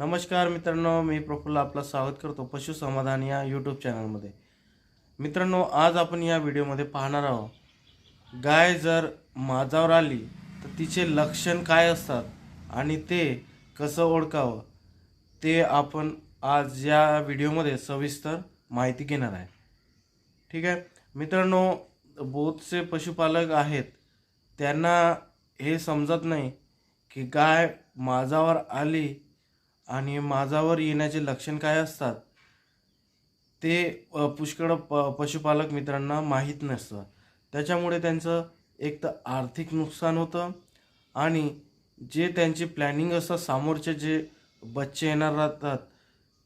नमस्कार मित्रांनो मी प्रफुल्ल आपलं स्वागत करतो पशु समाधान या यूट्यूब चॅनलमध्ये मित्रांनो आज आपण या व्हिडिओमध्ये पाहणार आहोत गाय जर माझावर आली तर तिचे लक्षण काय असतात आणि ते कसं ओळखावं ते आपण आज या व्हिडिओमध्ये सविस्तर माहिती घेणार आहे. ठीक आहे? मित्रांनो बहुतसे पशुपालक आहेत त्यांना हे समजत नाही की गाय माझावर आली आणि माझावर येण्याचे लक्षण काय असतात? ते पुष्कळ प पशुपालक मित्रांना माहीत नसतं. त्याच्यामुळे त्यांचं एक तर आर्थिक नुकसान होतं आणि जे त्यांची प्लॅनिंग असतात समोरचे जे बच्चे येणार राहतात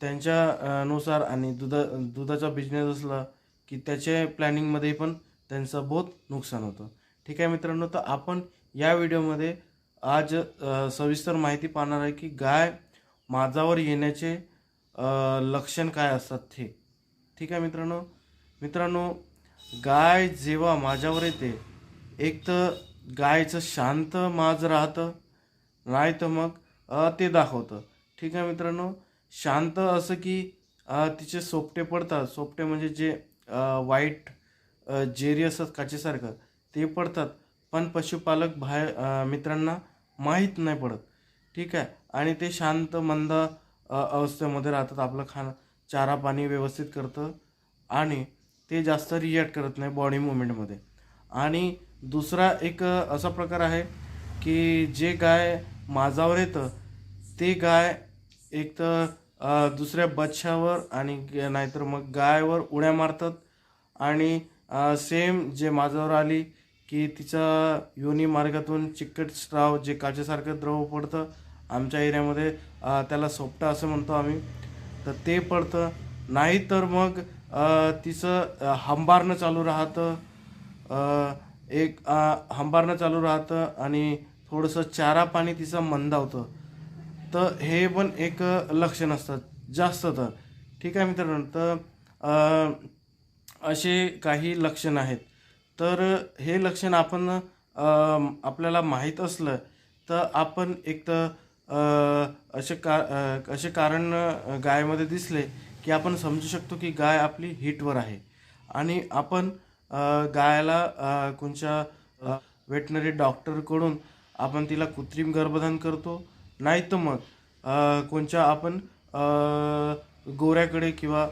त्यांच्या नुसार आणि दुधा दुधाचा बिझनेस असला की त्याच्या प्लॅनिंगमध्ये पण त्यांचं बहुत नुकसान होतं. ठीक आहे मित्रांनो तर आपण या व्हिडिओमध्ये आज सविस्तर माहिती पाहणार आहे की गाय माझावर येण्याचे लक्षण काय असतात ते? ठीक आहे मित्रांनो? मित्रांनो गाय जेव्हा माझ्यावर येते एक तर गायचं शांत माज राहतं नाही तर मग ते दाखवतं. ठीक आहे मित्रांनो? शांत असं की तिचे सोपटे पडतात. सोपटे म्हणजे जे वाईट जेरी असतात काचेसारखं ते पडतात. पण पशुपालक बाहेर मित्रांना माहीत नाही पडत. ठीक आहे. आणि ते शांत मंद अवस्थेमध्ये राहतात. आपलं खाणं चारा पाणी व्यवस्थित करतं. आणि ते जास्त रिॲक्ट करत नाही बॉडी मुवमेंटमध्ये आणि दुसरा एक असा प्रकार आहे की जे गाय माझावर येतं ते गाय एक तर दुसऱ्या बच्छावर आणि नाहीतर मग गायवर उड्या मारतात. आणि सेम जे माझावर आली की तिचा योनी मार्गातून चिकट स्त्राव जे काचेसारखं द्रव पडतं आमच्या एरियामध्ये त्याला सोपटा असं म्हणतो आम्ही. तर ते पडतं. नाही तर मग तिचं हंबारणं चालू राहतं. एक हंबारणं चालू राहतं आणि थोडंसं चारा पाणी तिचं मंदावतं. तर हे पण एक लक्षण असतात जास्त तर. ठीक आहे मित्रांनो तर असे काही लक्षण आहेत. तर हे लक्षण आपण आपल्याला माहीत असलं तर आपण एक तर असे का असे कारण गायमध्ये दिसले की आपण समजू शकतो की गाय आपली हिटवर आहे. आणि आपण गायला कोणच्या वेटनरी डॉक्टरकडून आपण तिला कृत्रिम गर्भधान करतो. नाही तर मग कोणच्या आपण गोऱ्याकडे किंवा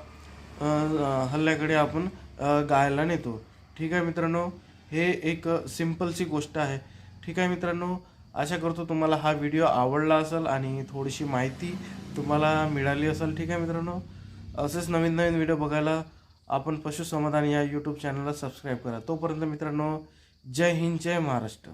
हल्ल्याकडे आपण गायला नेतो. ठीक आहे मित्रांनो? हे एक सिम्पलची गोष्ट आहे. ठीक आहे मित्रांनो? आशा करतो तुम्हाला हा व्हिडिओ आवडला असेल आणि थोडीशी माहिती तुम्हाला मिळाली असेल. ठीक आहे मित्रांनो? असेच नवीन नवीन व्हिडिओ बघायला आपण पशुसमाधान या यूट्यूब चॅनलला सबस्क्राईब करा. तोपर्यंत मित्रांनो जय हिंद जय महाराष्ट्र.